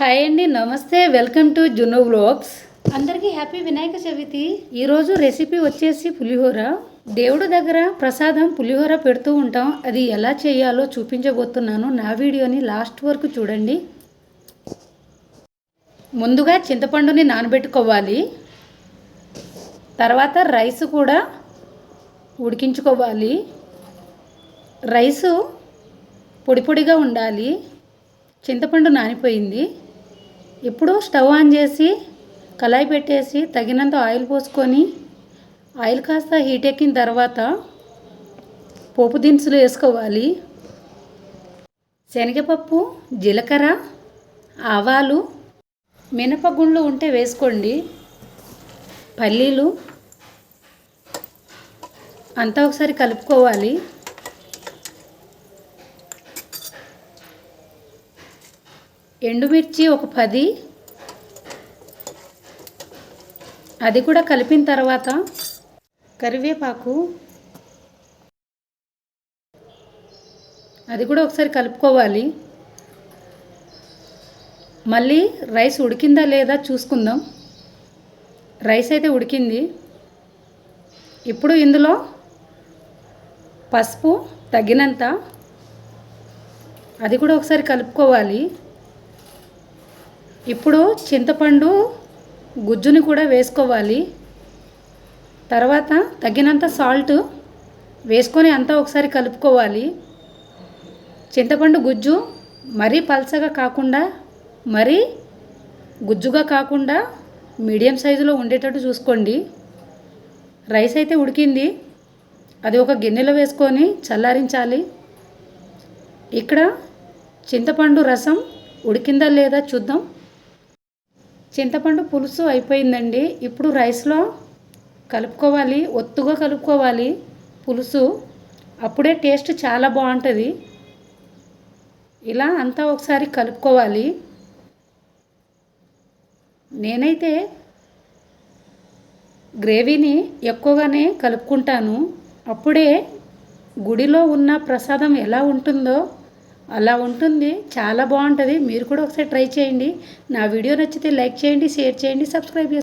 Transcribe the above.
Hi అండి నమస్తే. Welcome to Junnu vlogs అందరికీ హ్యాపీ వినాయక చవితి. ఈరోజు రెసిపీ వచ్చేసి పులిహోర. దేవుడు దగ్గర ప్రసాదం పులిహోర పెడుతూ ఉంటాం. అది ఎలా చేయాలో చూపించబోతున్నాను. నా వీడియోని లాస్ట్ వరకు చూడండి. ముందుగా చింతపండుని నానబెట్టుకోవాలి. తర్వాత రైస్ కూడా ఉడికించుకోవాలి. రైసు పొడి పొడిగా ఉండాలి. చింతపండు నానిపోయింది. ఇప్పుడు స్టవ్ ఆన్ చేసి కళాయి పెట్టేసి తగినంత ఆయిల్ పోసుకొని ఆయిల్ కాస్త హీట్ ఎక్కిన తర్వాత పోపు దినుసులు వేసుకోవాలి. శనగపప్పు జీలకర్ర ఆవాలు మినపగుండ్లు ఉంటే వేసుకోండి. పల్లీలు అంతా ఒకసారి కలుపుకోవాలి. ఎండుమిర్చి ఒక పది. అది కూడా కలిపిన తర్వాత కరివేపాకు. అది కూడా ఒకసారి కలుపుకోవాలి. మళ్ళీ రైస్ ఉడికిందా లేదా చూసుకుందాం. రైస్ అయితే ఉడికింది. ఇప్పుడు ఇందులో పసుపు తగినంత. అది కూడా ఒకసారి కలుపుకోవాలి. ఇప్పుడు చింతపండు గుజ్జుని కూడా వేసుకోవాలి. తర్వాత తగినంత సాల్ట్ వేసుకొని అంతా ఒకసారి కలుపుకోవాలి. చింతపండు గుజ్జు మరీ పల్చగా కాకుండా మరీ గుజ్జుగా కాకుండా మీడియం సైజులో ఉండేటట్టు చూసుకోండి. రైస్ అయితే ఉడికింది. అది ఒక గిన్నెలో వేసుకొని చల్లారించాలి. ఇక్కడ చింతపండు రసం ఉడికిందా లేదా చూద్దాం. చింతపండు పులుసు అయిపోయిందండి. ఇప్పుడు రైస్లో కలుపుకోవాలి ఒత్తుగా కలుపుకోవాలి పులుసు. అప్పుడే టేస్ట్ చాలా బాగుంటుంది. ఇలా అంతా ఒకసారి కలుపుకోవాలి. నేనైతే గ్రేవీని ఎక్కువగానే కలుపుకుంటాను. అప్పుడే గుడిలో ఉన్న ప్రసాదం ఎలా ఉంటుందో అలా ఉంటుంది. చాలా బాగుంటుంది. మీరు కూడా ఒకసారి ట్రై చేయండి. నా వీడియో నచ్చితే లైక్ చేయండి షేర్ చేయండి సబ్స్క్రైబ్ చేయండి.